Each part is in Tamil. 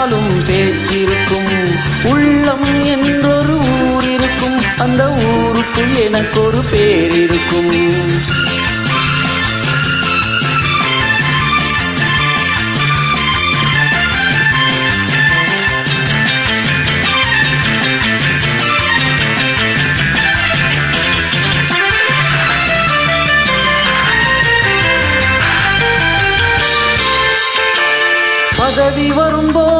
பின்னாலும் பேச்சிருக்கும். உள்ளம் என்றொரு ஊர் இருக்கும் அந்த ஊருக்குள் எனக்கு ஒரு பேர் இருக்கும் பதவி வரும்போது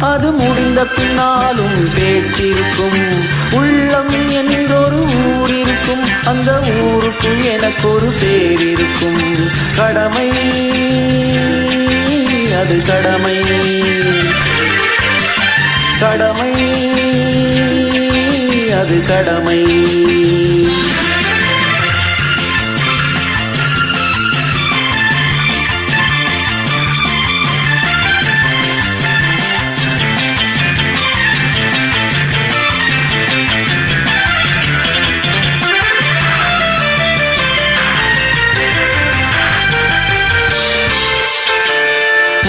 அது முடிந்த பின்னாலும் பேச்சிருக்கும். உள்ளம் என்றொரு ஊர் இருக்கும் அந்த ஊருக்குள் எனக்கு ஒரு பேர் இருக்கும் கடமை அது கடமை. கடமை அது கடமை.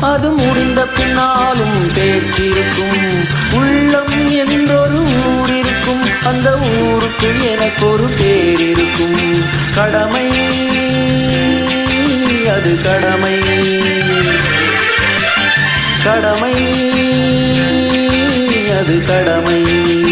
அது முடிந்த பின்னாலும் பேச்சிருக்கும். உள்ளம் என்றொரு ஊர் இருக்கும் அந்த ஊருக்கு எனக்கு ஒரு பேர் இருக்கும் கடமை அது கடமை. கடமை அது கடமை.